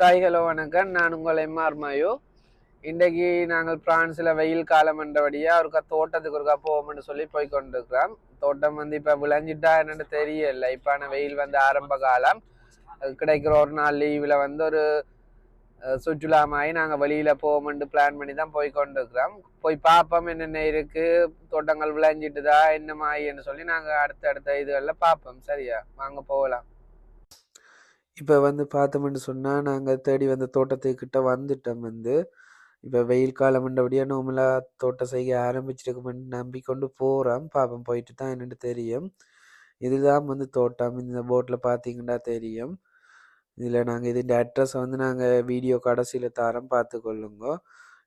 காய்களோ வணக்கம். நான் உங்கள் எம்ஆர் மாயோ. இன்றைக்கு நாங்கள் பிரான்ஸில் வெயில் காலம் என்றபடியாக ஒருக்கா தோட்டத்துக்கு ஒருக்கா போவோம்னு சொல்லி போய் கொண்டிருக்கிறோம். தோட்டம் வந்து இப்போ விளைஞ்சிட்டா என்னென்னு தெரியல. இப்போ ஆனால் வெயில் வந்து ஆரம்ப காலம். அது கிடைக்கிற ஒரு நாள் லீவில் வந்து ஒரு சுற்றுலாமாயி சுற்றுலா நாங்கள் வெளியில் போவோம்னு பிளான் பண்ணி தான் போய் கொண்டிருக்கிறோம். போய் பார்ப்போம் என்னென்ன இருக்குது தோட்டங்கள் விளைஞ்சிட்டுதா என்ன மாயின்னு சொல்லி நாங்கள் அடுத்த அடுத்த இதுகளில் பார்ப்போம். சரியா? வாங்க போகலாம். இப்போ வந்து பார்த்தோம்னு சொன்னால் நாங்கள் தேடி வந்த தோட்டத்துக்கிட்ட வந்துட்டோம் வந்து. இப்போ வெயில் காலம் அப்படியே நோமலாக தோட்டம் செய்ய ஆரம்பிச்சிருக்குமென்னு நம்பிக்கொண்டு போகிறோம் பாப்பம் போயிட்டு தான் என்னென்னு தெரியும். இதுதான் வந்து தோட்டம். இந்த போட்டில் பார்த்தீங்கன்னா தெரியும். இதில் நாங்கள் இதுன்ற அட்ரஸ் வந்து நாங்கள் வீடியோ கடைசியில் தரோம். பார்த்துக்கொள்ளுங்கோ.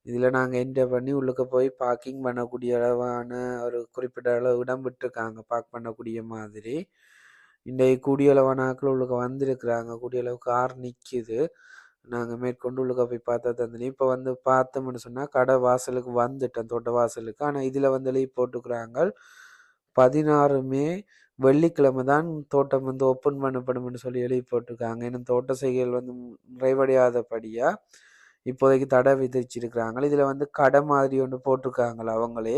இதில் நாங்கள் என்டர் பண்ணி உள்ளுக்க போய் பார்க்கிங் பண்ணக்கூடிய அளவான ஒரு குறிப்பிட்ட அளவு இடம் விட்டுருக்காங்க. பார்க் பண்ணக்கூடிய மாதிரி. இன்றைக்கு கூடிய நாட்கள் ஆட்கள் உள்ளுக்க வந்திருக்கிறாங்க. கூடியளவு கார் நிற்கிது நாங்கள் மேற்கொண்டு உள்ளுக்க போய் பார்த்தா தந்தினி. இப்போ வந்து பார்த்தோம்னு சொன்னால் கடை வாசலுக்கு வந்துட்டேன் தோட்ட வாசலுக்கு. ஆனால் இதில் வந்து லீவ் போட்டுக்கிறாங்க. பதினாறு மே வெள்ளிக்கிழமை தான் தோட்டம் வந்து ஓப்பன் பண்ணப்படும்னு சொல்லி எழுதி போட்டிருக்காங்க. இன்னும் தோட்ட செய்கைகள் வந்து நிறைவடையாதபடியாக இப்போதைக்கு தடை விதிச்சிருக்கிறாங்க. இதில் வந்து கடை மாதிரி ஒன்று போட்டிருக்காங்களா அவங்களே?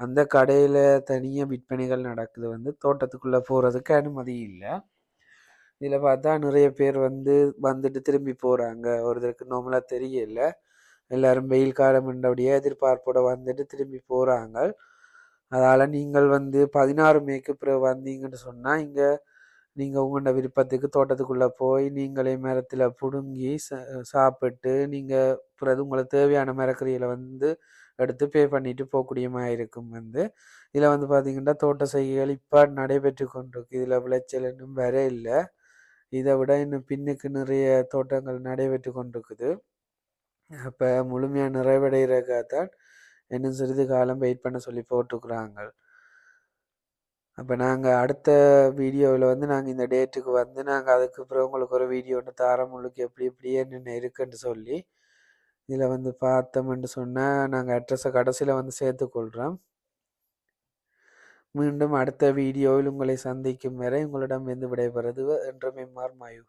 அந்த கடையில் தனியாக விற்பனைகள் நடக்குது வந்து தோட்டத்துக்குள்ளே போகிறதுக்கு அனுமதி இல்லை. இதில் பார்த்தா நிறைய பேர் வந்து வந்துட்டு திரும்பி போகிறாங்க ஒருத்தருக்கு நார்மலாக தெரியல. எல்லாரும் வெயில் காலம் என்றபடியே எதிர்பார்ப்போட வந்துட்டு திரும்பி போகிறாங்க அதால் நீங்கள் வந்து பதினாறு மேக்கு பிறகு வந்தீங்கன்னு சொன்னால் இங்கே நீங்கள் உங்களோட விருப்பத்துக்கு தோட்டத்துக்குள்ளே போய் நீங்களே மரத்தில் பிடுங்கி ச சாப்பிட்டு நீங்கள் பிறகு உங்களுக்கு தேவையான மரக்கறிகளை வந்து எடுத்து பே பண்ணிட்டு போகக்கூடிய இருக்கும் வந்து. இதில் வந்து பார்த்தீங்கன்னா தோட்ட செய்கைகள் இப்போ நடைபெற்று கொண்டிருக்கு. இதில் விளைச்சல் இன்னும் வர இல்லை. இதை விட இன்னும் பின்னுக்கு நிறைய தோட்டங்கள் நடைபெற்று கொண்டிருக்குது. அப்போ முழுமையாக நிறைவடைகிறக்காக தான் இன்னும் சிறிது காலம் வெயிட் பண்ண சொல்லி போட்டிருக்குறாங்க அப்போ நாங்கள் அடுத்த வீடியோவில் வந்து நாங்கள் இந்த டேட்டுக்கு வந்து நாங்கள் அதுக்கு அப்புறம் உங்களுக்கு ஒரு வீடியோ ஒன்று தாரம் உங்களுக்கு எப்படி இப்படியே என்னென்ன இருக்குன்னு சொல்லி இதில் வந்து பார்த்தோம்னு சொன்னால் நாங்கள் அட்ரஸை கடைசியில் வந்து சேர்த்துக்கொள்கிறோம் மீண்டும் அடுத்த வீடியோவில் உங்களை சந்திக்கும் வரை உங்களிடம் வந்து விடைபெறுவது என்று மெம்மார் மாயு.